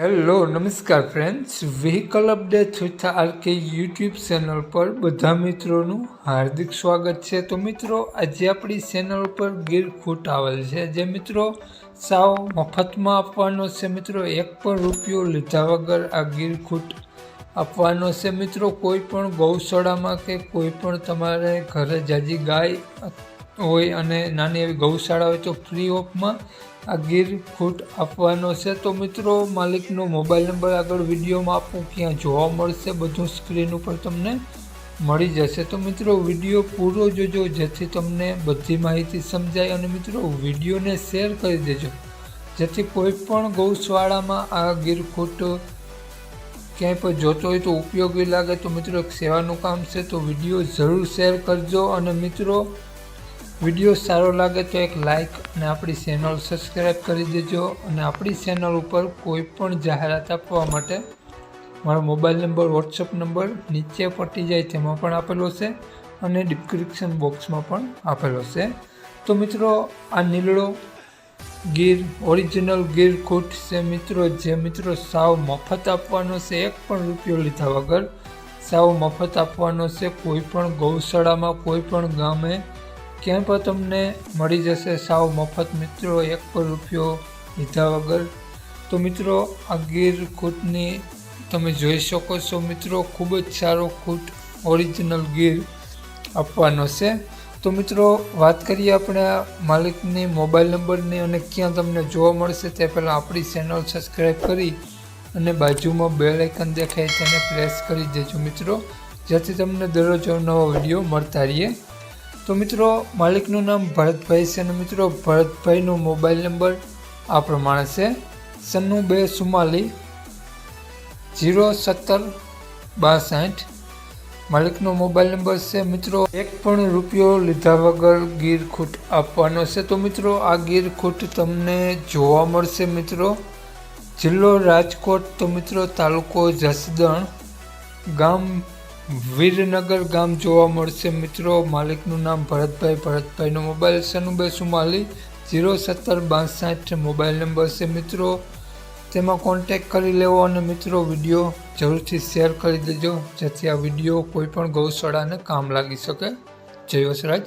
Hello, નમસ્કાર friends vehicle update with RK YouTube channel પર બધા મિત્રોનું હાર્દિક સ્વાગત છે. તો મિત્રો, આજે આપણી ચેનલ પર ગીર ખૂટ આવેલ છે. જે મિત્રો, સાવ મફતમાં આપવાનો છે. મિત્રો, એક પણ રૂપિયો લીધા વગર આ ગીર ખૂટ આપવાનો છે. મિત્રો, કોઈ પણ ગૌશાળામાં કે કોઈ પણ તમારે ઘરે જાજી ગાય હોય અને નાની એવી ગૌશાળા હોય તો ફ્રી ઓફમાં આ ગીર આપવાનો છે. તો મિત્રો, માલિકનો મોબાઈલ નંબર આગળ વિડીયોમાં આપું, ક્યાં જોવા મળશે બધું સ્ક્રીન ઉપર તમને મળી જશે. તો મિત્રો, વીડિયો પૂરો જોજો, જેથી તમને બધી માહિતી સમજાય અને મિત્રો, વિડીયોને શેર કરી દેજો. જેથી કોઈ પણ ગૌશાળામાં આ ગીર ખૂટ ક્યાંય પણ જોતો હોય તો ઉપયોગી લાગે. તો મિત્રો, એક સેવાનું કામ છે, તો વીડિયો જરૂર શેર કરજો. અને મિત્રો વીડિયો સારો લાગે તો એક લાઇક અને આપણી ચેનલ સબસ્ક્રાઈબ કરી દેજો અને આપણી ચેનલ ઉપર કોઈ પણ જાહેરાત આપવા માટે મારો મોબાઈલ નંબર વોટ્સઅપ નંબર નીચે પટી જાય તેમાં પણ આપેલો છે અને ડિસ્ક્રિપ્શન બોક્સમાં પણ આપેલો છે. તો મિત્રો, આ નીલડો ગીર ઓરિજિનલ ગીર ખૂટ છે મિત્રો, જે મિત્રો સાવ મફત આપવાનો છે, એક પણ રૂપિયો લીધા વગર સાવ મફત આપવાનો છે. કોઈ પણ ગૌશાળામાં, કોઈ પણ ગામે ક્યાંય પણ તમને મળી જશે? સાવ મફત મિત્રો, એક પણ રૂપિયો લીધા વગર. તો મિત્રો, આ ગીર ખૂટની તમે જોઈ શકો છો મિત્રો, ખૂબ જ સારો ખૂટ ઓરિજિનલ ગીર આપવાનો છે. તો મિત્રો, વાત કરીએ આપણે માલિકની મોબાઈલ નંબરની અને ક્યાં તમને જોવા મળશે તે પહેલાં આપણી ચેનલ સબસ્ક્રાઈબ કરી અને બાજુમાં બેલ આઇકન દેખાય તેને પ્રેસ કરી દેજો મિત્રો. જેથી તમને દરરોજ નવો વીડિયો મળતા રહીએ. તો મિત્રો, માલિકનું નામ ભરતભાઈ છે અને મિત્રો, ભરતભાઈનો મોબાઈલ નંબર આ પ્રમાણે છે. સન્નું બે ચુમ્માલી જીરો સત્તર, બાસઠ. માલિકનો મોબાઈલ નંબર છે મિત્રો, એક પણ રૂપિયો લીધા વગર ગીર ખૂટ આપવાનો છે. તો મિત્રો, આ ગીર ખૂટ તમને જોવા મળશે મિત્રો. જિલ્લો રાજકોટ, તો મિત્રો, તાલુકો જસદણ, ગામ વીરનગર ગામ જોવા મળશે મિત્રો. માલિકનું નામ ભરતભાઈ. ભરતભાઈનો મોબાઈલ સનુભાઈ સુમાલી જીરો સત્તર બાસઠ મોબાઈલ નંબર છે મિત્રો. તેમાં કોન્ટેક કરી લેવો અને મિત્રો વીડિયો જરૂરથી શેર કરી દેજો, જેથી આ વીડિયો કોઈપણ ગૌશાળાને કામ લાગી શકે. જય વસરાજ.